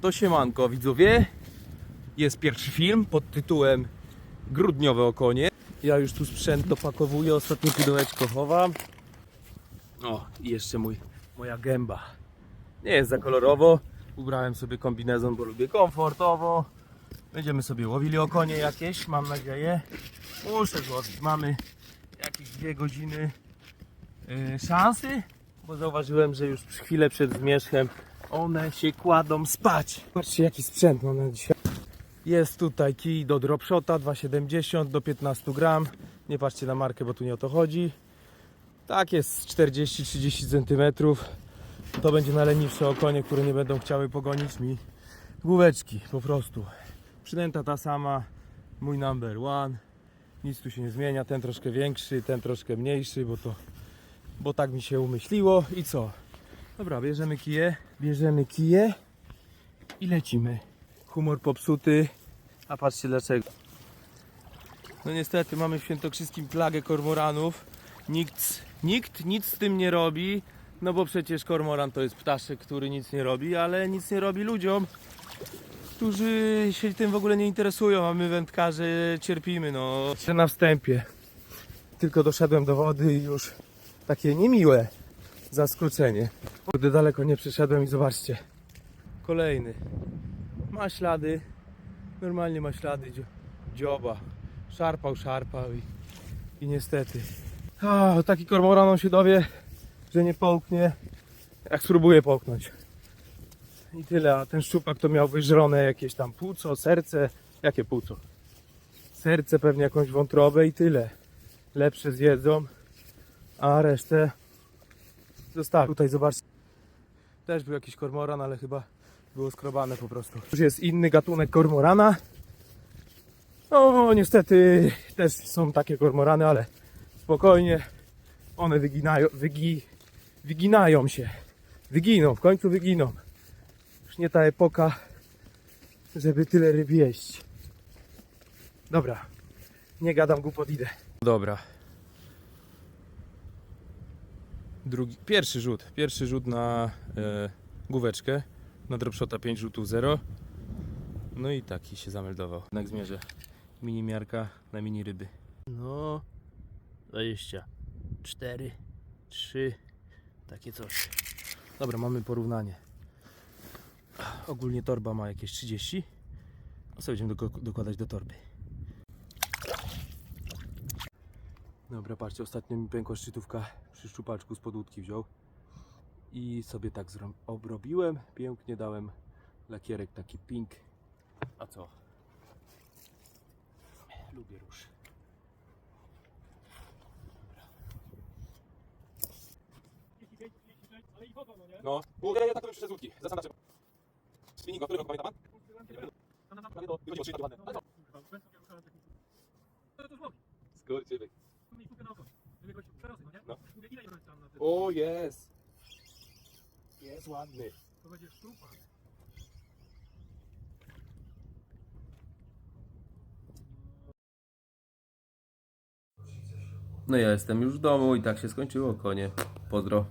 To siemanko widzowie. Jest pierwszy film pod tytułem Grudniowe okonie. Ja już tu sprzęt dopakowuję, ostatnie pudełeczko chowam. O, i jeszcze mój, moja gęba. Nie jest za kolorowo. Ubrałem sobie kombinezon, bo lubię komfortowo. Będziemy sobie łowili okonie jakieś, mam nadzieję. Muszę złowić. Mamy jakieś dwie godziny yy, szansy, bo zauważyłem, że już chwilę przed zmierzchem one się kładą spać. Patrzcie jaki sprzęt mam na dzisiaj. Jest tutaj kij do dropshota 2,70 do 15 gram. Nie patrzcie na markę, bo tu nie o to chodzi. Tak jest 40-30 cm. To będzie najleniwsze okonie, które nie będą chciały pogonić mi główeczki po prostu. Przynęta ta sama, mój number one. Nic tu się nie zmienia, ten troszkę większy, ten troszkę mniejszy, bo to bo tak mi się umyśliło i co? Dobra, bierzemy kije, bierzemy kije i lecimy. Humor popsuty, a patrzcie dlaczego. No niestety mamy w Świętokrzyskim plagę kormoranów. Nikt, nikt nic z tym nie robi, no bo przecież kormoran to jest ptaszek, który nic nie robi, ale nic nie robi ludziom, którzy się tym w ogóle nie interesują, a my wędkarze cierpimy, no. Na wstępie. Tylko doszedłem do wody i już takie niemiłe zaskoczenie. Kurde, daleko nie przeszedłem i zobaczcie. Kolejny. Ma ślady. Normalnie ma ślady dzio- dzioba. Szarpał, szarpał i, i niestety. O, taki kormoran on się dowie, że nie połknie, jak spróbuje połknąć. I tyle, a ten szczupak to miał wyżrone jakieś tam płuco, serce. Jakie płuco? Serce, pewnie jakąś wątrobę i tyle. Lepsze zjedzą, a resztę zostawię. Tutaj zobaczcie. Też był jakiś kormoran, ale chyba było skrobane po prostu. Już jest inny gatunek kormorana. No niestety też są takie kormorany, ale spokojnie. One wyginają, wygi, wyginają się. Wyginą, w końcu wyginą. Już nie ta epoka, żeby tyle ryb jeść. Dobra, nie gadam głupot, idę. Dobra. Drugi, pierwszy rzut, pierwszy rzut na e, główeczkę, na dropshota 5 rzutów 0. No i taki się zameldował. Jednak zmierzę mini miarka na mini ryby. No, 24, 3, takie coś. Dobra, mamy porównanie. Ogólnie torba ma jakieś 30. A sobie będziemy dokładać do torby. Dobra, patrzcie, ostatnio mi pękła szczytówka przy szczupaczku z podłódki wziął. I sobie tak obrobiłem, pięknie dałem lakierek taki pink. A co? Lubię róż. No, ja, ja tak to już przez łódki. Zastanawiam się. Spinningu, którego pamięta pan? No. O, jest! Jest ładny. No ja jestem już w domu i tak się skończyło konie. Pozdro.